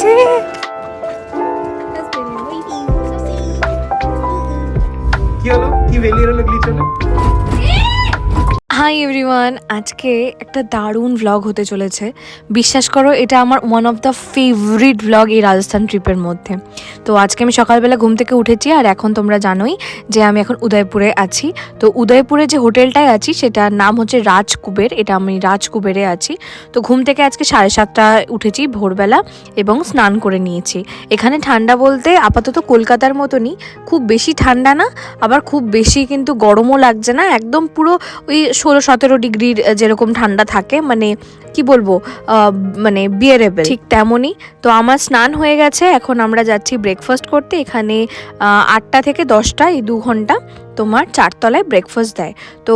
দেখে কি ভালো লাগছে আজকে একটা দারুণ ভ্লগ হতে চলেছে। বিশ্বাস করো, এটা আমার one of the favourite vlog এই রাজস্থান ট্রিপের মধ্যে। তো আজকে আমি সকালবেলা ঘুম থেকে উঠেছি আর এখন তোমরা জানোই যে আমি এখন উদয়পুরে আছি। তো উদয়পুরে যে হোটেলটায় আছি, সেটার নাম হচ্ছে রাজকুবের, এটা আমি রাজকুবেরে আছি। তো ঘুম থেকে আজকে সাড়ে সাতটা উঠেছি ভোরবেলা এবং স্নান করে নিয়েছি। এখানে ঠান্ডা বলতে আপাতত কলকাতার মতনই, খুব বেশি ঠান্ডা না, আবার খুব বেশি কিন্তু গরমও লাগছে না, একদম পুরো ওই ষোলো সতেরো ডিগ্রির যেরকম ঠান্ডা থাকে মানে কি বলব মানে বিয়ারেবেল ঠিক তেমনই। তো আমার স্নান হয়ে গেছে, এখন আমরা যাচ্ছি ব্রেকফাস্ট করতে। এখানে আটটা থেকে দশটা এই দু ঘণ্টা। তোমার চারতলায় ব্রেকফাস্ট দেয়। তো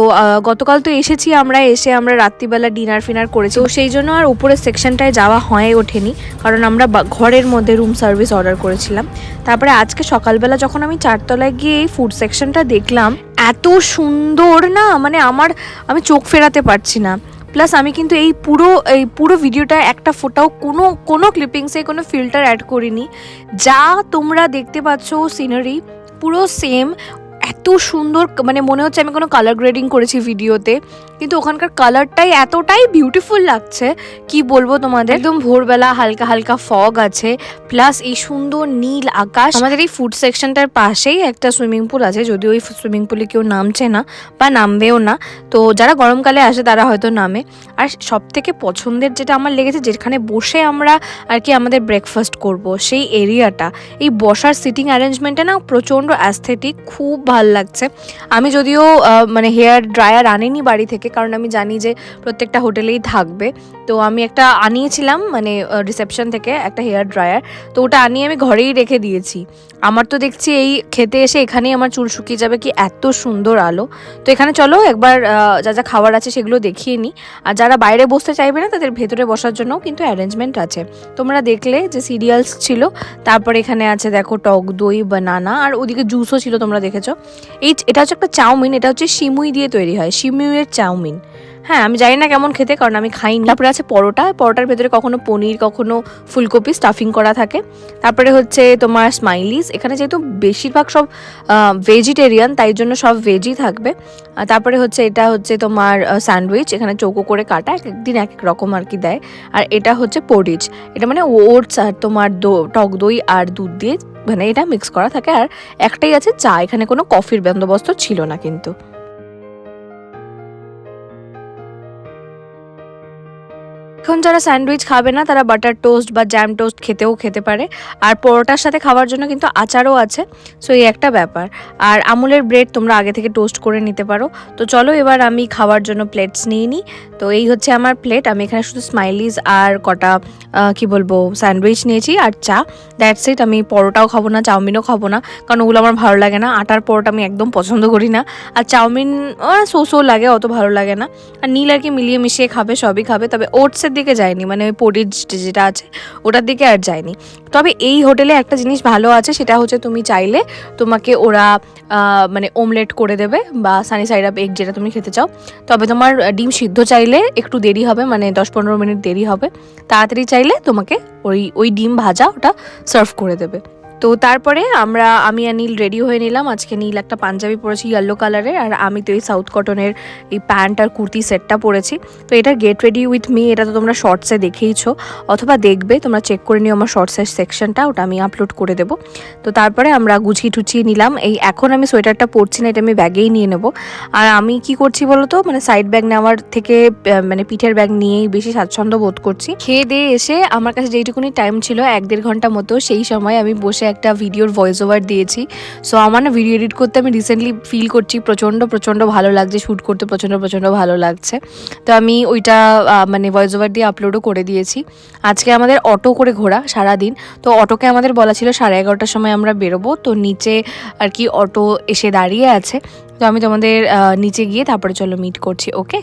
গতকাল তো এসেছি আমরা, এসে আমরা রাত্রিবেলা ডিনার ফিনার করেছি। তো সেই জন্য আর উপরের সেকশনটায় যাওয়া হয়ে ওঠেনি, কারণ আমরা ঘরের মধ্যে রুম সার্ভিস অর্ডার করেছিলাম। তারপরে আজকে সকালবেলা যখন আমি চারতলায় গিয়ে এই ফুড সেকশনটা দেখলাম, এত সুন্দর না মানে আমার, আমি চোখ ফেরাতে পারছি না। প্লাস আমি কিন্তু এই পুরো এই পুরো ভিডিওটা একটা ফোটাও কোনো কোনো ক্লিপিংসে কোনো ফিল্টার অ্যাড করিনি। যা তোমরা দেখতে পাচ্ছ সিনারি পুরো সেম এত সুন্দর মানে মনে হচ্ছে আমি কোনো কালার গ্রেডিং করেছি ভিডিওতে, কিন্তু ওখানকার কালারটাই এতটাই বিউটিফুল লাগছে। কি বলব তোমাদের? একদম ভোরবেলা হালকা হালকা ফগ আছে প্লাস এই সুন্দর নীল আকাশ। আমাদের এই ফুড সেকশনটার পাশেই একটা সুইমিং পুল আছে, যদিও ওই সুইমিং পুলে কেউ নামছে না, বা নামবেও না। তো যারা গরমকালে আসে, তারা হয়তো নামে। আর সব থেকে পছন্দের যেটা আমার লেগেছে, যেখানে বসে আমরা আর কি আমাদের ব্রেকফাস্ট করব, সেই এরিয়াটা এই বসার সিটিং অ্যারেঞ্জমেন্টে না প্রচণ্ড অ্যাস্থেটিক খুব ভালো লাগছে। আমি যদিও মানে হেয়ার ড্রায়ার আনিনি বাড়ি থেকে, কারণ আমি জানি যে প্রত্যেকটা হোটেলেই থাকবে। তো আমি একটা আনিয়েছিলাম মানে রিসেপশন থেকে একটা হেয়ার ড্রায়ার। তো ওটা আনিয়ে আমি ঘরেই রেখে দিয়েছি। আমার তো দেখছি এই খেতে এসে এখানেই আমার চুল শুকিয়ে যাবে কি এত সুন্দর আলো। তো এখানে চলো, একবার যা যা খাবার আছে সেগুলো দেখিয়ে নিই আর যারা বাইরে বসতে চাইবে না, তাদের ভেতরে বসার জন্যও কিন্তু অ্যারেঞ্জমেন্ট আছে। তোমরা দেখলে যে সিরিয়ালস ছিল, তারপর এখানে আছে দেখো টক দই, বানানা, আর ওদিকে জুসও ছিল, তোমরা দেখেছ। এই এটা হচ্ছে একটা চাউমিন, এটা হচ্ছে সিমুই দিয়ে তৈরি হয় সিমুইয়ের চাউমিন। হ্যাঁ আমি জানি না কেমন খেতে, কারণ আমি খাইনি। তারপরে আছে পরোটা, পরোটার ভেতরে কখনো পনির, কখনো ফুলকপি স্টাফিং করা থাকে। তারপরে হচ্ছে তোমার স্মাইলিস এখানে যেহেতু বেশিরভাগ সব ভেজিটেরিয়ান তাই জন্য সব ভেজই থাকবে। তারপরে হচ্ছে এটা হচ্ছে তোমার স্যান্ডউইচ এখানে চৌকো করে কাটা, এক একদিন এক এক রকম আর কি দেয়। আর এটা হচ্ছে পোরিজ এটা মানে ওটস আর তোমার দো- টক দই আর দুধ দিয়ে মানে এটা মিক্স করা থাকে আর একটাই আছে চা, এখানে কোনো কফির বন্দোবস্ত ছিল না কিন্তু। এখন যারা স্যান্ডউইচ খাবে না, তারা বাটার টোস্ট বা জ্যাম টোস্ট খেতেও খেতে পারে। আর পরোটার সাথে খাওয়ার জন্য কিন্তু আচারও আছে। সো, এই একটা ব্যাপার। আর আমুলের ব্রেড তোমরা আগে থেকে টোস্ট করে নিতে পারো। তো চলো, এবার আমি খাওয়ার জন্য প্লেটস নিয়ে নিই তো এই হচ্ছে আমার প্লেট। আমি এখানে শুধু স্মাইলিজ আর কটা কি বলব, স্যান্ডউইচ নিয়েছি আর চা। That's it. আমি পরোটাও খাব না, চাউমিনও খাব না, কারণ ওগুলো আমার ভালো লাগে না। আটার পরোটা আমি একদম পছন্দ করি না। আর চাউমিন সো সো লাগে, অত ভালো লাগে না। আর নীল আর কি মিলিয়ে মিশিয়ে খাবে, সবই খাবে। তবে ওটসের দিকে যায়নি মানে ওই পরিজ যেটা আছে, ওটার দিকে আর যায়নি। তবে এই হোটেলে একটা জিনিস ভালো আছে, সেটা হচ্ছে তুমি চাইলে তোমাকে ওরা মানে ওমলেট করে দেবে বা সানি সাইড আপ এগ যেটা তুমি খেতে চাও। তবে তোমার ডিম সিদ্ধ চাইলে একটু দেরি হবে মানে দশ পনেরো মিনিট দেরি হবে। তাড়াতাড়ি চাইলে তোমাকে ওই ওই ডিম ভাজা ওটা সার্ভ করে দেবে। তো তারপরে আমরা, আমি আর নীল রেডি হয়ে নিলাম। আজকে নীল একটা পাঞ্জাবি পরেছি ইয়েলো কালারের আর আমি তো এই সাউথ কটনের এই প্যান্ট আর কুর্তি সেটটা পরেছি। তো এটা গেট রেডি উইথ মি এটা তো তোমরা শর্টসে দেখেইছো। অথবা দেখবে, তোমরা চেক করে নিও আমার শর্টসের সেকশনটা ওটা আমি আপলোড করে দেবো। তো তারপরে আমরা গুছিয়ে টুচিয়ে নিলাম। এই এখন আমি সোয়েটারটা পরছি না, এটা আমি ব্যাগেই নিয়ে নেব। আর আমি কি করছি বলো তো মানে সাইড ব্যাগ নেওয়ার থেকে মানে পিঠের ব্যাগ নিয়েই বেশি স্বাচ্ছন্দ্য বোধ করছি। খেয়ে দিয়ে এসে আমার কাছে যেইটুকুনি টাইম ছিল, এক দেড় ঘণ্টা মতো, সেই সময় আমি বসে একটা ভিডিওর ভয়েস ওভার দিয়েছি। সো আমার না ভিডিও এডিট করতে আমি রিসেন্টলি ফিল করছি প্রচণ্ড প্রচণ্ড ভালো লাগছে শ্যুট করতে প্রচণ্ড প্রচণ্ড ভালো লাগছে। তো আমি ওইটা মানে ভয়েস ওভার দিয়ে আপলোডও করে দিয়েছি। আজকে আমাদের অটো করে ঘোরা সারাদিন। তো অটোকে আমাদের বলা ছিল সাড়ে এগারোটার সময় আমরা বেরোবো। তো নিচে আর কি অটো এসে দাঁড়িয়ে আছে। তো আমি তোমাদের নিচে গিয়ে তারপরে চলো মিট করছি ওকে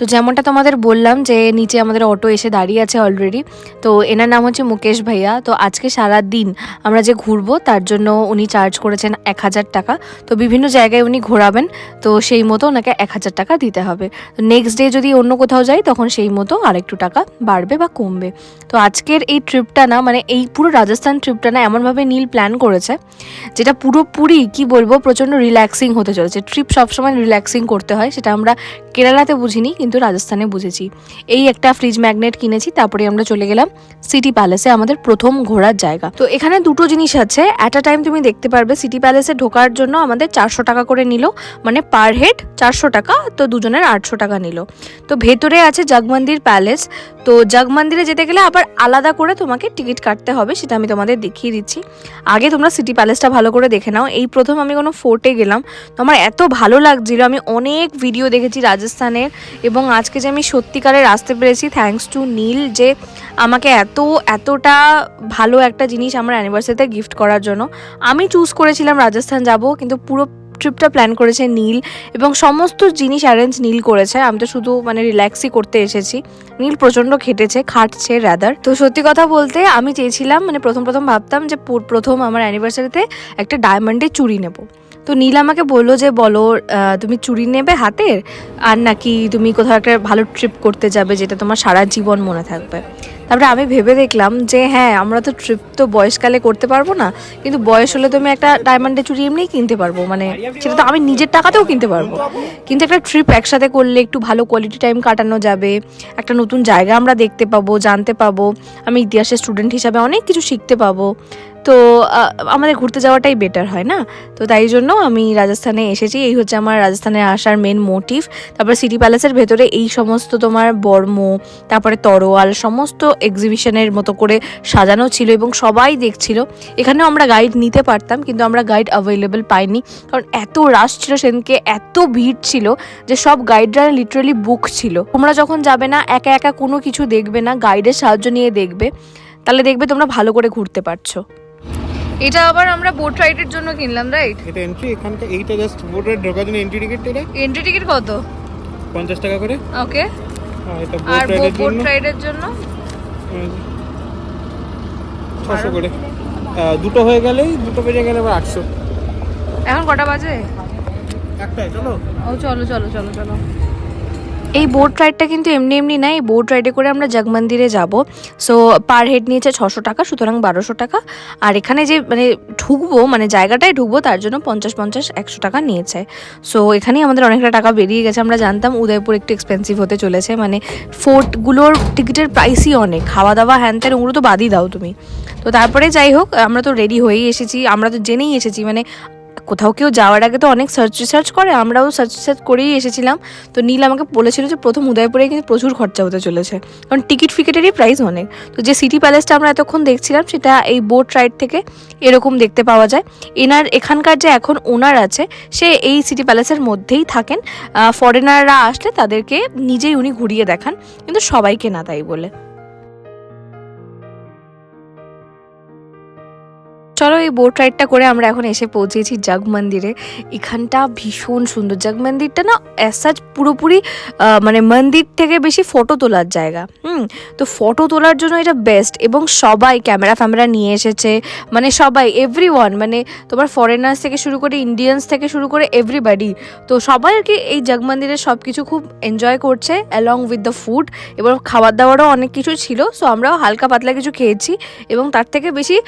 তো যেমনটা তোমাদের বললাম যে নিচে আমাদের অটো এসে দাঁড়িয়ে আছে অলরেডি তো এনার নাম হচ্ছে মুকেশ ভাইয়া। তো আজকে সারা দিন আমরা যে ঘুরবো, তার জন্য উনি চার্জ করেছেন এক হাজার টাকা। তো বিভিন্ন জায়গায় উনি ঘোরাবেন, তো সেই মতো ওনাকে এক হাজার টাকা দিতে হবে। তো নেক্সট ডে যদি অন্য কোথাও যাই, তখন সেই মতো আরেকটু টাকা বাড়বে বা কমবে। তো আজকের এই ট্রিপটা না মানে এই পুরো রাজস্থান ট্রিপটা না, এমনভাবে নীল প্ল্যান করেছে, যেটা পুরোপুরি, কি বলব, প্রচণ্ড রিল্যাক্সিং হতে চলেছে। ট্রিপ সবসময় রিল্যাক্সিং করতে হয়, সেটা আমরা কেরালাতে বুঝিনি, কিন্তু রাজস্থানে বুঝেছি। এই একটা ফ্রিজ ম্যাগনেট কিনেছি, তারপরে আমরা চলে গেলাম সিটি প্যালেসে আমাদের প্রথম ঘোরার জায়গা। তো এখানে দুটো জিনিস আছে। অ্যাট আ টাইম তুমি দেখতে পারবে সিটি প্যালেসে ঢোকার জন্য আমাদের চারশো টাকা করে নিল। মানে পার হেড চারশো টাকা, তো দুজনের আটশো টাকা নিল। তো ভেতরে আছে জগমন্দির প্যালেস তো জগমন্দিরে যেতে গেলে আবার আলাদা করে তোমাকে টিকিট কাটতে হবে, সেটা আমি তোমাদের দেখিয়ে দিচ্ছি। আগে তোমরা সিটি প্যালেসটা ভালো করে দেখে নাও। এই প্রথম আমি কোনো ফোর্টে গেলাম। তো আমার এত ভালো লাগছিল, আমি অনেক ভিডিও দেখেছি রাজস্থানের এবং আজকে যে আমি সত্যিকারের আসতে পেরেছি থ্যাঙ্কস টু নীল যে আমাকে এত, এতটা ভালো একটা জিনিস আমার অ্যানিভার্সারিতে গিফট করার জন্য। আমি চুজ করেছিলাম রাজস্থান যাব, কিন্তু পুরো ট্রিপটা প্ল্যান করেছে নীল এবং সমস্ত জিনিস অ্যারেঞ্জ নীল করেছে। আমি তো শুধু মানে রিল্যাক্সই করতে এসেছি। নীল প্রচণ্ড খেটেছে, খাটছে রাদার তো সত্যি কথা বলতে আমি চেয়েছিলাম মানে প্রথম প্রথম ভাবতাম যে প্রথম আমার অ্যানিভার্সারিতে একটা ডায়মন্ডের চুড়ি নেব। তো নীল আমাকে বলল যে, বলো তুমি চুড়ি নেবে হাতের? আর নাকি তুমি কোথাও একটা ভালো ট্রিপ করতে যাবে যেটা তোমার সারা জীবন মনে থাকবে? তারপরে আমি ভেবে দেখলাম যে হ্যাঁ আমরা তো ট্রিপ তো বয়সকালে করতে পারব না, কিন্তু বয়স হলে তো আমি একটা ডায়মন্ডের চুড়ি এমনিই কিনতে পারব মানে সেটা তো আমি নিজের টাকাতেও কিনতে পারব। কিন্তু একটা ট্রিপ একসাথে করলে একটু ভালো কোয়ালিটি টাইম কাটানো যাবে, একটা নতুন জায়গা আমরা দেখতে পাবো, জানতে পাবো, আমি ইতিহাসের স্টুডেন্ট হিসাবে অনেক কিছু শিখতে পাবো। তো আমাদের ঘুরতে যাওয়াটাই বেটার হয়, না? তো তাই জন্য আমি রাজস্থানে এসেছি। এই হচ্ছে আমার রাজস্থানে আসার মেন মোটিভ তারপর সিটি প্যালেসের ভেতরে এই সমস্ত তোমার বর্ম, তারপরে তরোয়াল, সমস্ত এক্সিবিশনের মতো করে সাজানো ছিল এবং সবাই দেখছিল। এখানেও আমরা গাইড নিতে পারতাম, কিন্তু আমরা গাইড অ্যাভেলেবেল পাইনি। কারণ এত রাশ ছিল সেদিনকে, এত ভিড় ছিল যে সব গাইডরা লিটারালি বুক ছিল। তোমরা যখন যাবে না, একা একা কোনো কিছু দেখবে না গাইডের সাহায্য নিয়ে দেখবে। তাহলে দেখবে তোমরা ভালো করে ঘুরতে পারছ। এটা আবার আমরা বোট রাইডের জন্য কিনলাম রাইট এটা এন্ট্রি এখানকার এইটা জাস্ট বোর্ডের ঢোকার জন্য এন্ট্রি টিকিট এটা? এন্ট্রি টিকিট কত? পঞ্চাশ টাকা করে। ওকে আর এটা আর বোট রাইডের জন্য। রাইডের জন্য? ছশো করে। আহ, দুটো হয়ে গেলেই দুটো বেজে গেলে আবার আটশো। এখন কটা বাজে? একটাই চলো। ও চলো চলো চলো চলো। এই বোট রাইডটা কিন্তু এমনি এমনি না, এই বোট রাইডে করে আমরা জগমন্দিরে যাব। সো পার হেড নিয়েছে ছশো টাকা, সুতরাং বারোশো টাকা। আর এখানে যে মানে ঢুকবো মানে জায়গাটায় ঢুকবো, তার জন্য পঞ্চাশ পঞ্চাশ একশো টাকা নিয়েছে। সো এখানেই আমাদের অনেকটা টাকা বেরিয়ে গেছে, আমরা জানতাম উদয়পুর একটু এক্সপেন্সিভ হতে চলেছে। মানে ফোর্টগুলোর টিকিটের প্রাইসই অনেক খাওয়া দাওয়া হ্যান ত্যান ওগুলো তো বাদই দাও তুমি। তো তারপরে যাই হোক, আমরা তো রেডি হয়েই এসেছি, আমরা তো জেনেই এসেছি মানে কোথাও কেউ যাওয়ার আগে তো অনেক সার্চ রিসার্চ করে, আমরাও সার্চ রিসার্চ করেই এসেছিলাম। তো নীল আমাকে বলেছিল যে প্রথম উদয়পুরে কিন্তু প্রচুর খরচা হতে চলেছে। কারণ টিকিট ফিকেটেরই প্রাইস অনেক। তো যে সিটি প্যালেসটা আমরা এতক্ষণ দেখছিলাম, সেটা এই বোট রাইড থেকে এরকম দেখতে পাওয়া যায়। এনার এখানকার যে এখন ওনার আছে, সে এই সিটি প্যালেসের মধ্যেই থাকেন। ফরেনাররা আসলে তাদেরকে নিজেই উনি ঘুরিয়ে দেখান। কিন্তু সবাইকে না তাই বলে। চলো এই বোট রাইডটা করে আমরা এখন এসে পৌঁছেছি জাগ মন্দিরে। এখানটা ভীষণ সুন্দর। জাগ মন্দিরটা না অ্যাসাজ পুরোপুরি মানে মন্দির থেকে বেশি ফটো তোলার জায়গা। হুম, তো ফটো তোলার জন্য এটা বেস্ট এবং সবাই ক্যামেরা ফ্যামেরা নিয়ে এসেছে। মানে সবাই এভরি মানে তোমার ফরেনার্স থেকে শুরু করে ইন্ডিয়ানস থেকে শুরু করে এভরিবাডি তো সবাই আর কি এই জাগ মন্দিরের সব কিছু খুব এনজয় করছে অ্যালং উইথ দ্য ফুড এবং খাবার দাবারও অনেক কিছু ছিল। সো আমরাও হালকা পাতলা কিছু খেয়েছি এবং তার থেকে বেশি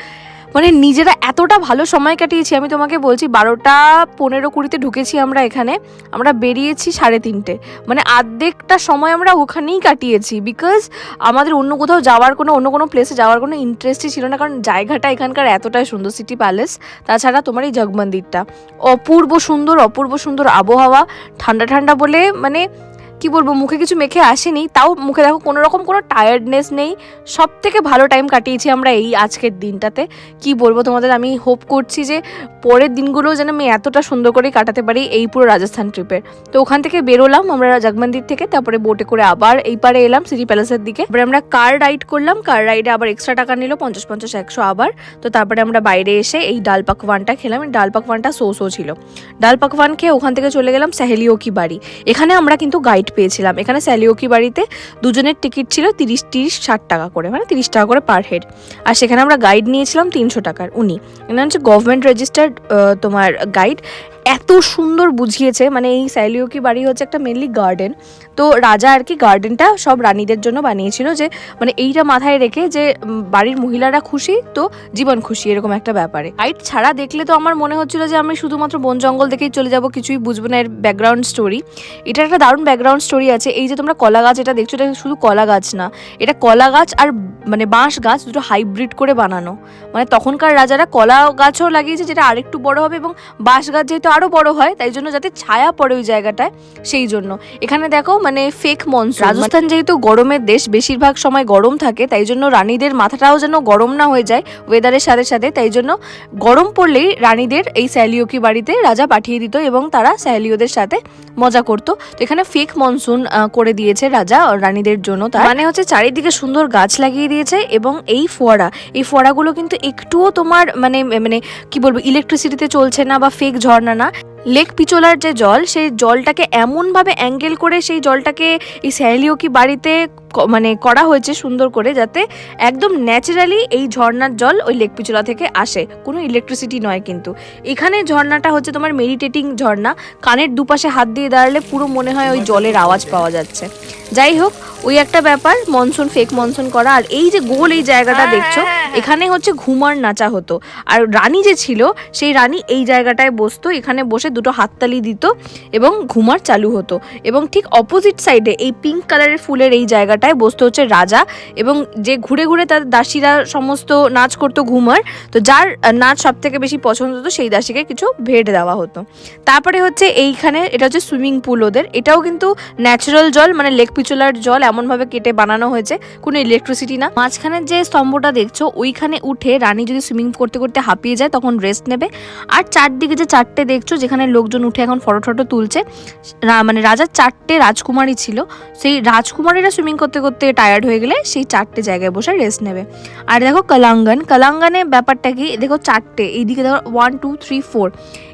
মানে নিজেরা এতটা ভালো সময় কাটিয়েছি, আমি তোমাকে বলছি বারোটা পনেরো কুড়িতে ঢুকেছি আমরা এখানে, আমরা বেরিয়েছি সাড়ে তিনটে। মানে আর্ধেকটা সময় আমরা ওখানেই কাটিয়েছি বিকজ আমাদের অন্য কোথাও যাওয়ার কোনো, অন্য কোনো প্লেসে যাওয়ার কোনো ইন্টারেস্টই ছিল না, কারণ জায়গাটা এখানকার এতটাই সুন্দর সিটি প্যালেস তাছাড়া তোমার এই জগমন্দিরটা। অপূর্ব সুন্দর অপূর্ব সুন্দর আবহাওয়া, ঠান্ডা ঠান্ডা বলে মানে কি বলব, মুখে কিছু মেখে আসেনি, তাও মুখে দেখো কোনো রকম কোনো টায়ার্ডনেস নেই। সব থেকে ভালো টাইম কাটিয়েছি আমরা এই আজকের দিনটাতে। কি বলব তোমাদের, আমি হোপ করছি যে পরের দিনগুলো যেন আমি এতটা সুন্দর করে কাটাতে পারি এই পুরো রাজস্থান ট্রিপের তো ওখান থেকে বেরোলাম আমরা জাগমন্দির থেকে, তারপরে বোটে করে আবার এই পারে এলাম সিটি প্যালেসের দিকে। এবারে আমরা কার রাইড করলাম কার রাইডে আবার এক্সট্রা টাকা নিল, পঞ্চাশ পঞ্চাশ একশো আবার। তো তারপরে আমরা বাইরে এসে এই ডাল পাকওয়ানটা খেলাম ডাল পাকওয়ানটা সো সো ছিল। ডাল পাকওয়ান খেয়ে ওখান থেকে চলে গেলাম সাহেলিও কি বাড়ি। এখানে আমরা কিন্তু গাইড পেয়েছিলাম। এখানে স্যালিওকি বাড়িতে দুজনের টিকিট ছিল তিরিশ তিরিশ, ষাট টাকা করে মানে তিরিশ টাকা করে পার হেড। আর সেখানে আমরা গাইড নিয়েছিলাম তিনশো টাকার, উনি। এখানে হচ্ছে গভর্নমেন্ট রেজিস্টার্ড তোমার গাইড। এত সুন্দর বুঝিয়েছে। মানে এই স্যালিওকি বাড়ি হচ্ছে একটা মেনলি গার্ডেন তো রাজা আর কি গার্ডেনটা সব রানীদের জন্য বানিয়েছিল যে মানে এইটা মাথায় রেখে যে বাড়ির মহিলারা খুশি, তো জীবন খুশি, এরকম একটা ব্যাপারে। গাইড ছাড়া দেখলে তো আমার মনে হচ্ছিল যে, আমি শুধুমাত্র বন জঙ্গল দেখেই চলে যাব, কিছুই বুঝব না এর ব্যাকগ্রাউন্ড স্টোরি এটা একটা দারুণ ব্যাকগ্রাউন্ড স্টোরি আছে। এই যে তোমরা কলা গাছ এটা দেখছ, এটা শুধু কলা গাছ না, এটা কলা গাছ আর মানে বাঁশ গাছ দুটো হাইব্রিড করে বানানো। মানে তখনকার রাজারা কলা গাছও লাগিয়েছে, যেটা আরেকটু বড় হবে এবং বাঁশ গাছ যেহেতু আরও বড় হয় তাই জন্য যাতে ছায়া পড়ে ওই জায়গাটায় সেই জন্য। এখানে দেখো মানে ফেক মনসুন রাজস্থান যেহেতু গরমের দেশ বেশিরভাগ সময় গরম থাকে তাই জন্য রানীদের মাথাটাও যেন গরম না হয়ে যায় ওয়েদারের সাথে সাথে তাই জন্য গরম পড়লেই রানীদের এই স্যালিওকি বাড়িতে রাজা পাঠিয়ে দিত এবং তারা স্যালিওদের সাথে মজা করতো। তো এখানে ফেক মনসুন করে দিয়েছে রাজা রানীদের জন্য তার। মানে হচ্ছে চারিদিকে সুন্দর গাছ লাগিয়ে দিয়েছে এবং এই ফোয়ারা এই ফোয়ারাগুলো কিন্তু একটুও তোমার মানে মানে কি বলব ইলেকট্রিসিটিতে চলছে না বা ফেক ঝর্ণা না লেক পিচোলার যে জল সেই জলটাকে এমনভাবে অ্যাঙ্গেল করে সেই জলটাকে এই স্যালিওকি বাড়িতে মানে করা হয়েছে সুন্দর করে যাতে একদম ন্যাচারালি এই ঝর্ণার জল ওই লেক পিচোলা থেকে আসে। কোনো ইলেকট্রিসিটি নয় কিন্তু। এখানে ঝর্ণাটা হচ্ছে তোমার মেডিটেটিং ঝর্ণা। কানের দুপাশে হাত দিয়ে দাঁড়ালে পুরো মনে হয় ওই জলের আওয়াজ পাওয়া যাচ্ছে। যাই হোক ওই একটা ব্যাপার মনসুন ফেক মনসুন করা। আর এই যে গোল এই জায়গাটা দেখছ এখানে হচ্ছে ঘুমার নাচা হতো। আর রানী যে ছিল সেই রানী এই জায়গাটায় বসতো এখানে বসে দুটো হাততালি দিত এবং ঘুমার চালু হতো। এবং ঠিক অপোজিট সাইডে এই পিঙ্ক কালারের ফুলের এই জায়গাটায় বসতো হচ্ছে রাজা এবং যে ঘুরে ঘুরে তার দাসীরা সমস্ত নাচ করতো ঘুমার, তো যার নাচ সব থেকে বেশি পছন্দ হতো সেই দাসীকে কিছু ভেট দেওয়া হতো। তারপরে হচ্ছে এইখানে এটা হচ্ছে সুইমিং পুল ওদের। এটাও কিন্তু ন্যাচারাল জল মানে লেক পিচুলার জল এমনভাবে কেটে বানানো হয়েছে, কোনো ইলেকট্রিসিটি না। মাঝখানের যে স্তম্ভটা দেখছ, ওইখানে উঠে রানী যদি সুইমিং করতে করতে হাঁপিয়ে যায়, তখন রেস্ট নেবে। আর চারদিকে যে চারটে দেখছ, যেখানে লোকজন উঠে এখন ফটো টটো তুলছে মানে রাজার চারটে রাজকুমারী ছিল। সেই রাজকুমারীরা সুইমিং করতে করতে করতে টায়ার্ড হয়ে গেলে সেই চারটে জায়গায় বসে রেস্ট নেবে। আর দেখো কালাঙ্গন কলাঙ্গানে ব্যাপারটা কি? দেখো চারটে, এইদিকে ধরো ওয়ান টু থ্রি ফোর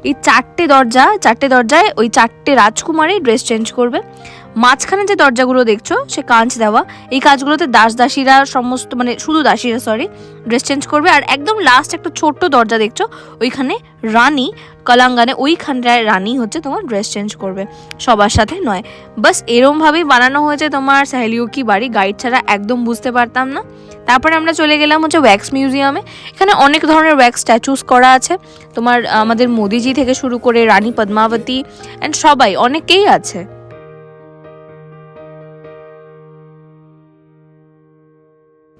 এই চারটে দরজা, চারটে দরজায় ওই চারটে রাজকুমারী ড্রেস চেঞ্জ করবে। মাঝখানে যে দরজাগুলো দেখছ, সে কাঁচ দেওয়া, এই কাজগুলোতে দাস দাসীরা সমস্ত মানে শুধু দাসীরা সরি ড্রেস চেঞ্জ করবে। আর একদম লাস্ট একটা ছোট্ট দরজা দেখছ, ওইখানে রানী, কলাঙ্গানে ওইখানটায় রানী হচ্ছে তোমার ড্রেস চেঞ্জ করবে, সবার সাথে নয়। বাস এরমভাবেই বানানো হয়েছে তোমার সাহেলিউকি বাড়ি গাইড ছাড়া একদম বুঝতে পারতাম না। তারপরে আমরা চলে গেলাম হচ্ছে ওয়্যাক্স মিউজিয়ামে এখানে অনেক ধরনের ওয়্যাক্স স্ট্যাচুস করা আছে। তোমার, আমাদের মোদিজি থেকে শুরু করে রানী পদ্মাবতী অ্যান্ড সবাই, অনেকেই আছে।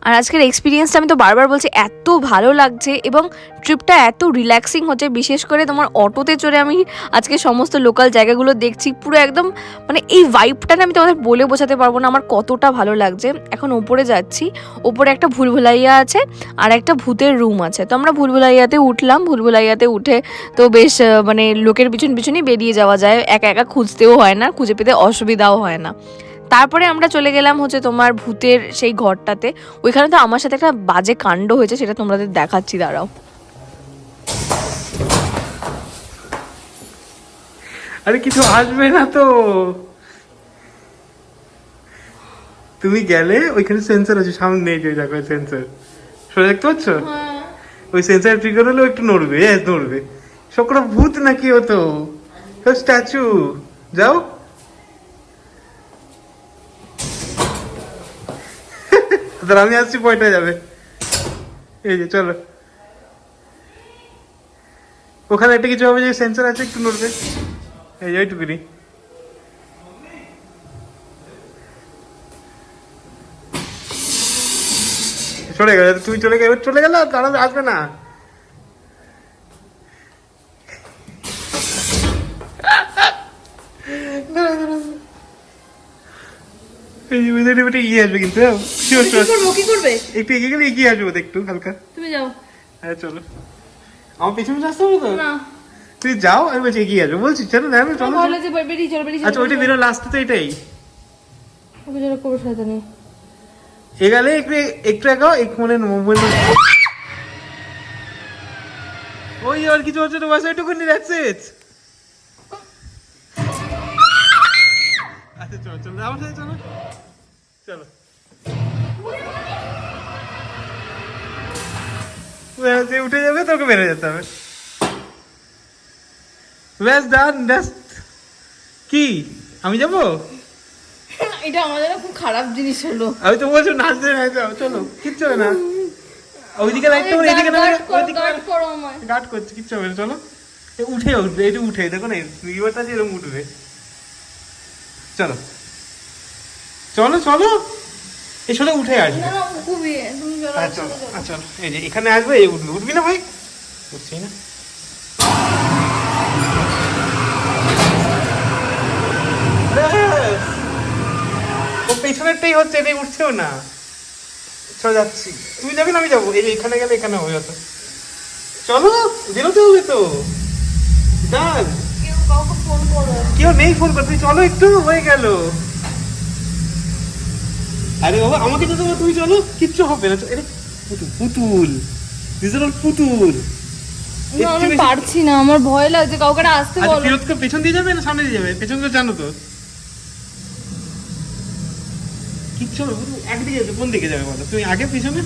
আর আজকের এক্সপিরিয়েন্সটা আমি তো বারবার বলছি, এত ভালো লাগছে এবং ট্রিপটা এত রিল্যাক্সিং হচ্ছে, বিশেষ করে তোমার অটোতে চড়ে আমি আজকে সমস্ত লোকাল জায়গাগুলো দেখছি, পুরো একদম মানে এই ভাইবটা না আমি তোমাদের বলে বোঝাতে পারব না, আমার কতটা ভালো লাগছে। এখন ওপরে যাচ্ছি, ওপরে একটা ভুলভুলাইয়া আছে আর একটা ভূতের রুম আছে। তো আমরা ভুলভুলাইয়াতে উঠলাম, ভুলভুলাইয়াতে উঠে তো বেশ মানে লোকের পিছন পিছনই বেরিয়ে যাওয়া যায়, একা একা খুঁজতেও হয় না, খুঁজে পেতে অসুবিধাও হয় না। তারপরে আমরা চলে গেলাম হচ্ছে তোমার ভূতের সেই ঘরটাতে। ওইখানে তো আমার সাথে একটা বাজে কাণ্ড হয়েছে সেটা তোমাদের দেখাচ্ছি দাঁড়াও। আরে কিছু আসবে না তো। তুমি গেলে ওইখানে সেন্সর আছে সামনে যে দেখো সেন্সর সোজা দেখতে পাচ্ছ? ওই সেন্সর ট্রিগার হলেও একটু নড়বে এ নড়বে। সকরা ভূত নাকি হতো স্ট্যাচু যাও। আমি আসছি, পয়টা যাবে। এই যে, চলো। ওখানে একটা কিছু হবে যে সেন্সার আছে, একটু নড়বে। এই যে, ওইটুকুনি। চলে গেলে, তুমি চলে গেলে চলে গেলে তারা আসবে না দাঁড়াও, দাঁড়াও। এই যে ওদের এবারে ইয়ে আসবে কিন্তু হ্যাঁ? Sure, sure. কি করবে? একটু এগিয়ে গেলে এগিয়ে আসবে একটু হালকা। তুমি যাও। হ্যাঁ চলো। আমার পেছনে আসতে হবে তো? না। তুই যাও আমি বলছি এগিয়ে আসবে। বলছি চলো না চলো। চলো। যে বেরিয়ে চলো বেরিয়ে আচ্ছা ওইটা বেরো লাস্টে তো এটাই। করবে এগালে একটু একটু এগাও এক মানে মোবাইল ওই আর কিছু হচ্ছে না বাস ওইটুকুনি দ্যাটস ইট চল চলো আমার সাথে চলো। উঠে যাবে তোকে বেড়ে যেতে হবে। ব্যাস ডান ব্যাস। কি? আমি যাব? এটা আমাদের খুব খারাপ জিনিস হলো। আমি তো বলছো নাচতে নাচতে চলো কিচ্ছু হবে না। ওইদিকে লাগতে হবে এদিকে না ওইদিকে গার্ড করছে কিচ্ছু হবে না চলো। এ উঠে উঠবে এটা উঠে দেখো না রিভারটা আছে এরকম উঠবে। চলো। চলো চলো। এই চলো উঠে আসবে। আচ্ছা আচ্ছা এই যে এখানে আসবে এই উঠবে। উঠবি না ভাই? উঠছি না। ও পেছনেরটাই হচ্ছে এটাই উঠছেও না। চল যাচ্ছি। তুমি যাবে না আমি যাব। এই এখানে গেলে এখানে হবে হয়তো চলো বেরোতে হবে তো। ডান। কেউ নেই ফোন করতে? চলো একটু হয়ে গেল। আরে বাবা আমাকে তো তোমার তুমি চলো। কিচ্ছু হবে না পুতুল These পুতুল। আমি পারছি না আমার ভয় লাগছে কাউকে আসতে আচ্ছা বলো। ফিরোজ কে পেছন দিয়ে যাবে না সামনে দিয়ে যাবে? পেছন তো জানো তো। কিচ্ছু হবে একদিকে যাবে কোন দিকে যাবে বলো? তুমি আগে পিছনে?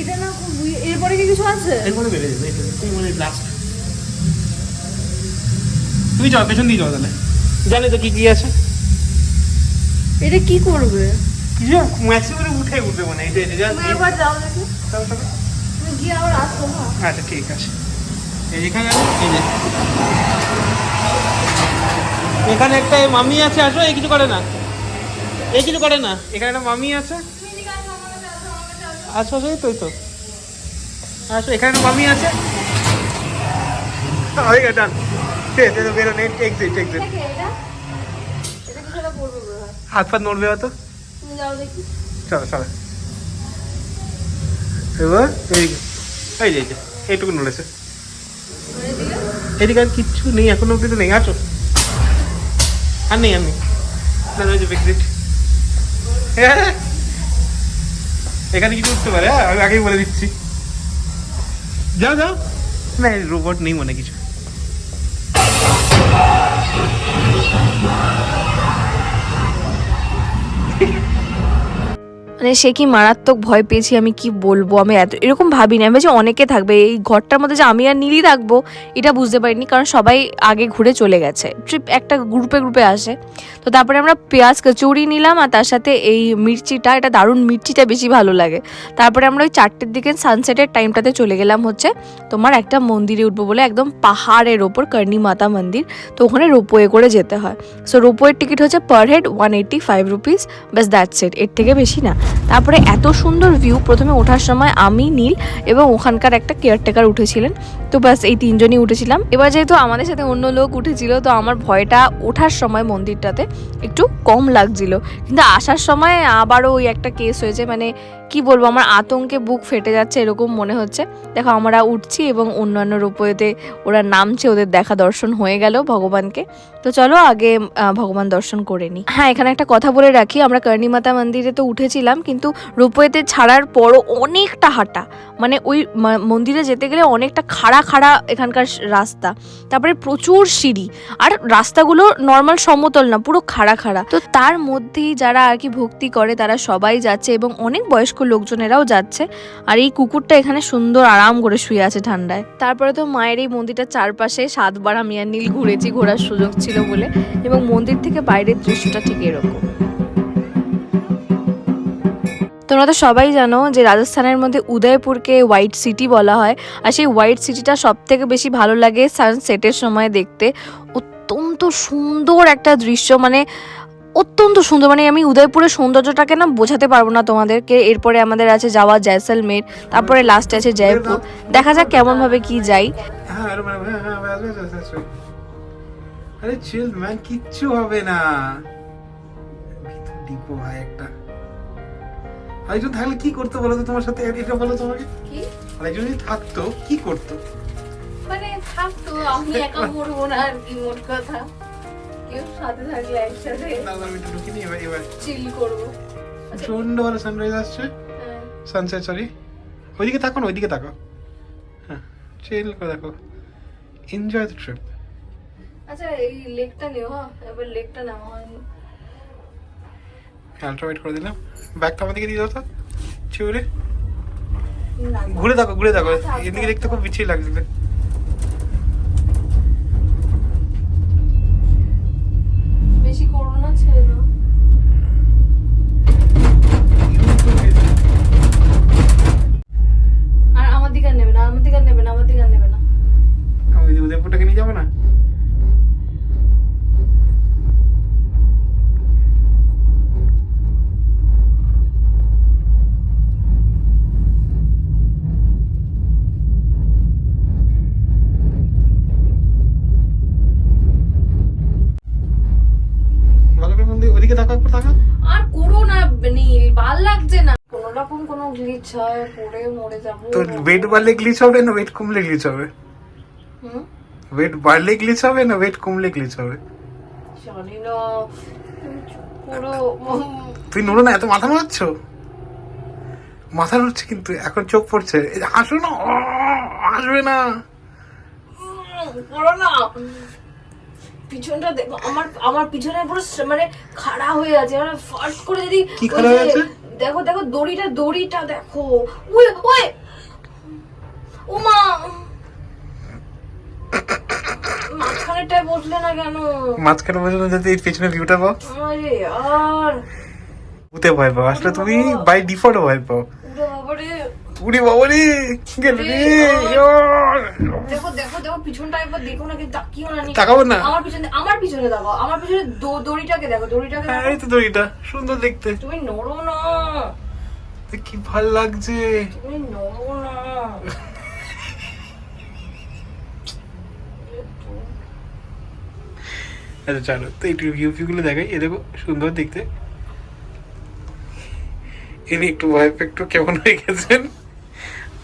এটা না এরপরে কি কিছু আছে? এরপরে বেড়ে যাবে এটা তুমি মানে লাস্ট তুমি যাও পেছন দিয়ে যাও তাহলে। জানি তো কি কি আছে। এটা কি করবে? কিছু ম্যাক্সিমাম উঠে উঠবে মানে এটা এটা একবার যাও দেখি। চলো, চলো। তুমি গিয়ে আবার আসো না? আচ্ছা ঠিক আছে। এই আছে, এই যে। এখানে একটা মামি আছে আসো এই কিছু করে না। এই কিছু করে না। এখানে একটা মামি আছে। আসো আসো এই তো তো। আসো এখানে একটা মামি আছে। হয়ে গেছে বেরো এক্সিট এক্সিট হয়। হাত নড়বে হয়তো? চলো চলো। এবার এই যে এই যে এইটুকু নড়েছে আর এদিকে? এদিকে আর কিচ্ছু নেই এখনও অব্দি তো নেই আছো? আর নেই আর নেই। যে এক্সিট এখানে কিছু উঠতে পারে হ্যাঁ আমি আগেই বলে দিচ্ছি। যাও যাও। না রোবট নেই মনে কিছু। মানে সে কি মারাত্মক ভয় পেয়েছি, আমি কি বলব? আমি এত, এরকম ভাবিনি। আমি যে অনেকে থাকবে। এই ঘরটার মধ্যে যে আমি আর নীলই থাকব, এটা বুঝতে পারিনি, কারণ সবাই আগে ঘুরে চলে গেছে। ট্রিপ একটা গ্রুপে গ্রুপে আসে। তো তারপরে আমরা পেঁয়াজ কচুরি নিলাম, আর তার সাথে এই মির্চিটা, এটা দারুণ মির্চিটা বেশি ভালো লাগে। তারপরে আমরা ওই চারটের দিকে সানসেটের টাইমটাতে চলে গেলাম হচ্ছে তোমার একটা মন্দিরে উঠবো বলে, একদম পাহাড়ের ওপর কর্ণী মাতা মন্দির। তো ওখানে রোপওয়ে করে যেতে হয়। সো রোপওয়ের টিকিট হচ্ছে per head one eighty five rupees ব্যাস দ্যাটস ইট এর থেকে বেশি না। তারপরে এত সুন্দর ভিউ প্রথমে ওঠার সময় আমি, নীল এবং ওখানকার একটা কেয়ারটেকার উঠেছিলেন। তো ব্যাস এই তিনজনই উঠেছিলাম। এবার যেহেতু আমাদের সাথে অন্য লোক উঠেছিল, তো আমার ভয়টা ওঠার সময় মন্দিরটাতে একটু কম লাগছিল। কিন্তু আসার সময় আবারও ওই একটা কেস হয়েছে মানে কি বলব, আমার আতঙ্কে বুক ফেটে যাচ্ছে এরকম মনে হচ্ছে। দেখো, আমরা উঠছি এবং অন্যান্য রূপয়েতে ওরা নামছে, ওদের দেখা দর্শন হয়ে গেল ভগবানকে। তো চলো আগে ভগবান দর্শন করে নিই। হ্যাঁ এখানে একটা কথা বলে রাখি, আমরা কর্ণী মাতা মন্দিরে তো উঠেছিলাম, কিন্তু রূপয়েতে ছাড়ার পরও অনেকটা হাঁটা। মানে ওই মন্দিরে যেতে গেলে অনেকটা খাড়া খাড়া এখানকার রাস্তা। তারপরে প্রচুর সিঁড়ি। আর রাস্তাগুলো নর্মাল সমতল না, পুরো খাড়া খাড়া। তো তার মধ্যেই যারা আর কি ভক্তি করে, তারা সবাই যাচ্ছে এবং অনেক বয়স্ক লোকজনেরাও যাচ্ছে আর এই কুকুরটা এখানে সুন্দর আরাম করে শুয়ে আছে ঠান্ডায়। তারপরে তো মায়ের এই মন্দিরটার চারপাশে সাতবার আমি আর নীল ঘুরেছি, ঘোরার সুযোগ ছিল বলে এবং মন্দির থেকে বাইরের দৃশ্যটা ঠিক এরকম। তোমরা তো সবাই জানো যে রাজস্থানের মধ্যে উদয়পুরকে হোয়াইট সিটি বলা হয় আর সেই হোয়াইট সিটিটা সব থেকে বেশি ভালো লাগে সানসেটের সময় দেখতে। অত্যন্ত সুন্দর একটা দৃশ্য মানে অত্যন্ত সুন্দর। মানে আমি উদয়পুরের সৌন্দর্যটাকে না বোঝাতে পারব না তোমাদেরকে। এরপরে আমাদের আছে যাওয়া জয়সলমের তারপরে লাস্টে আছে জয়পুর। দেখা যাক কেমন ভাবে কি যাই। আরে চিল ম্যান কিচ্ছু হবে না। ভিতর ডিপো ভাই একটা। আরেকজন থাকলে কি করতো বলো তো তোমার সাথে? এটা বলো তোমাকে। কি? আরেকজন যদি থাকতো কি করতো? মানে থাকতো আমি একা মরবো না আর কি মোট কথা। কেউ সাথে থাকলে একসাথে। না না, আমি একটু ঢুকিনি এবার এবার চিল করব সন্ধ্যাবেলা সানরাইজ আসছে। হ্যাঁ। সানসেট সরি ওইদিকে তাকো না ওইদিকে তাকো হ্যাঁ চিল করে দেখো। এনজয় দ্য ট্রিপ আচ্ছা এই লেকটা নিও হ্যাঁ। এবার লেকটা আল্ট্রাওয়াইড করে দিলাম। ব্যাগটা আমাদেরকে দিয়ে দাও তো। চুরে ঘুরে দেখো ঘুরে দেখো। এদিকে দেখতে খুব বিচ্ছিরি লাগছে। বেশি করোনা ছেড়ে গ্লিচ হয় পড়ে মরে যাব তো ওয়েট বাড়লে গ্লিচ হবে না ওয়েট কমলে গ্লিচ হবে? হুম? ওয়েট বাড়লে গ্লিচ হবে না ওয়েট কমলে গ্লিচ হবে? জানি না তুই নুরো না এত মাথা মারছ মাথা নড়ছে কিন্তু এখন চোখ পড়ছে। হাসো না ও, হাসবে না। করো না। পিছনটা দেখো আমার আমার পিছনে পুরো মানে খাড়া হয়ে আছে মানে ফার্স্ট করে যদি কি খাড়া হয়ে আছে? দেখো দেখো দড়িটা দড়িটা দেখো। ওই ওই! ও মা মাঝখানেরটায় বসলে না কেন? মাঝখানে বসলে যদি এই পেছনে ভিউটা পাও? আরে আর! ভূতে ভয় পাও। আসলে তুমি বাই ডিফল্ট ভয় পাও। বাবারে উড়ি বাবারি গেল রে ইয়ার। দেখো দেখো দেখো পিছনটা একবার দেখো না কিন্তু তাকিও না নি। তাকাবো না? আমার পিছনে আমার পিছনে দেখো আমার পিছনে দো- দড়িটাকে দেখো দড়িটাকে হ্যাঁ এই তো দড়িটা সুন্দর দেখতে। তুমি নড়ো না। কি ভালো লাগছে। তুমি নড়ো না। আচ্ছা চলো তো একটু ভিউ দেখাই। এ দেখো সুন্দর দেখতে। ইনি একটু ভয় একটু কেমন হয়ে গেছেন।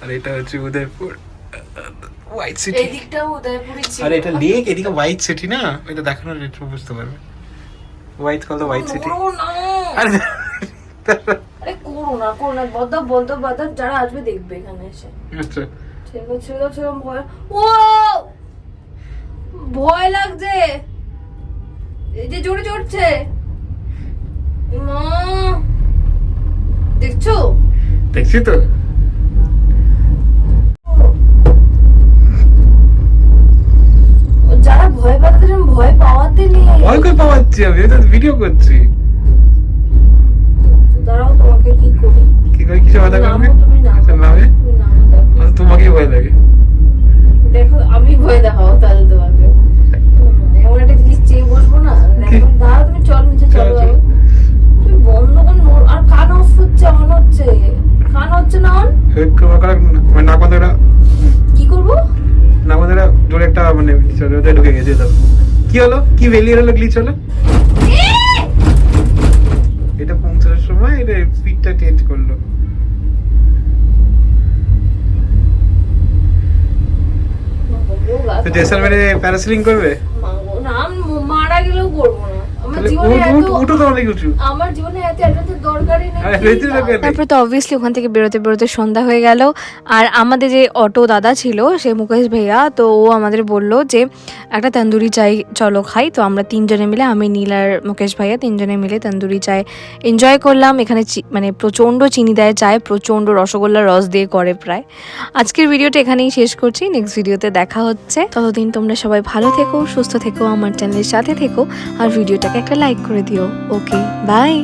আর এটা হচ্ছে উদয়পুর হোয়াইট সিটি এই দিকটাও ছিল। আর এটা লেক এদিকে হোয়াইট সিটি না? এটা দেখানোর একটু বুঝতে পারবে। White call the white city আরে আরে করো না বদ্ধ বদ্ধ বদ্ধ যারা আসবে দেখবে এখানে এসে। আচ্ছা। ছেলে ছেলে ছেলে ভয়। ও ভয় লাগছে। এই যে জোরে চড়ছে। মা! দেখছ? দেখছি তো যারা ভয় পাচ্ছে তাদের ভয় পাওয়াতে নেই ভয় করে পাওয়াচ্ছি আমি এটা ভিডিও করছি। দাঁড়াও তোমাকে কি করি? কি করে? কিছু কথা করবে তুমি নামো। নামে? তুমি নামো দেখো। তোমাকেই ভয় লাগে। দেখো আমি ভয় দেখাবো তাহলে তোমাকে। এমন একটা জিনিস চেয়ে বসবো না। দেখো দাঁড়াও তুমি চল নিচে চলো চলো, চলো। তুমি বন্ধ করে আর কান অফ হচ্ছে অন হচ্ছে। কান হচ্ছে না অন? মানে নাক বন্ধ কি করব? বন্ধ করা জোরে একটা মানে ঢুকে গেছে দাও কি হলো? কি বেরিয়ে হলো গ্লিচ হলো? এটা পৌঁছানোর সময় এটা স্পিডটা চেঞ্জ করল। তো জেসালমেরে প্যারাসিলিং করবে? না মারা গেলেও করব না। আমার জীবনে এত উঠ উঠো তো অ্যাডভেঞ্চার দরকারই নেই? তারপর অবভিয়াসলি ওখান থেকে বেরোতে বেরোতে সন্ধ্যা হয়ে গেল। আর আমাদের যে অটো দাদা ছিল সে মুকেশ ভাইয়া তো ও আমাদের বলল যে একটা তন্দুরি চাই চলো খাই। তো আমরা তিনজনে মিলে আমি নীল আর মুকেশ ভাইয়া তিনজনে মিলে তন্দুরি চাই। এনজয় করলাম এখানে চি- মানে প্রচণ্ড চিনি দেয় চায় প্রচণ্ড রসগোল্লা রস দিয়ে করে প্রায়। আজকের ভিডিওটা এখানেই শেষ করছি নেক্সট ভিডিওতে দেখা হচ্ছে। ততদিন তোমরা সবাই ভালো থেকো সুস্থ থেকো আমার চ্যানেলের সাথে থেকো আর ভিডিওটাকে একটা লাইক করে দিও ওকে বাই